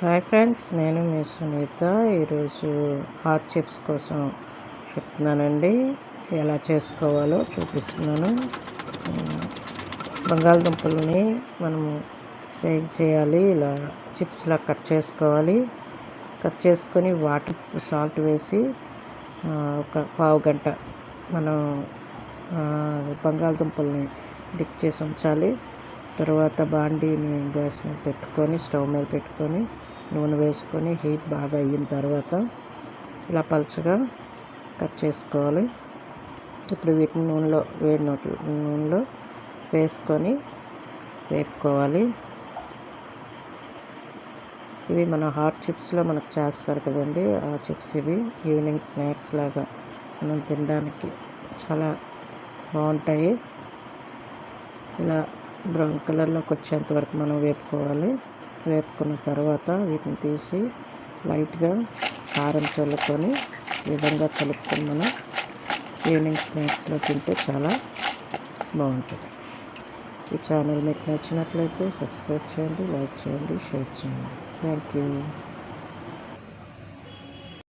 Hi friends నేను మీ సునీత. ఈరోజు hot chips కోసం చెప్తున్నానండి. ఎలా చేసుకోవాలో చూపిస్తున్నాను. బంగాళదుంపలని మనము స్ట్రైక్ చేయాలి. ఇలా చిప్స్లా కట్ చేసుకోవాలి. కట్ చేసుకొని వాటర్ సాల్ట్ వేసి ఒక పావు గంట మనం బంగాళదుంపల్ని డిప్ చేసి ఉంచాలి. తర్వాత బాండీని గ్యాస్ మీద పెట్టుకొని స్టవ్ మీద పెట్టుకొని నూనె వేసుకొని హీట్ బాగా అయిన తర్వాత ఇలా పలుచగా కట్ చేసుకోవాలి. ఇప్పుడు వీటిని నూనెలో వేడి నోట్లు నూనెలో వేసుకొని వేపుకోవాలి. ఇవి మన హాట్ చిప్స్లో మనకు చేస్తారు కదండి. ఆ చిప్స్ ఇవి ఈవినింగ్ స్నాక్స్ లాగా మనం తినడానికి చాలా బాగుంటాయి. ఇలా బ్రౌన్ కలర్లోకి వచ్చేంత వరకు మనం వేపుకోవాలి. వేపుకున్న తర్వాత వీటిని తీసి లైట్గా కారం చల్లుకొని ఈ విధంగా కలుపుకొని మనం ఈవినింగ్ స్నాక్స్లో తింటే చాలా బాగుంటుంది. ఈ ఛానల్ మీకు నచ్చినట్లయితే సబ్స్క్రైబ్ చేయండి లైక్ చేయండి షేర్ చేయండి. Thank you.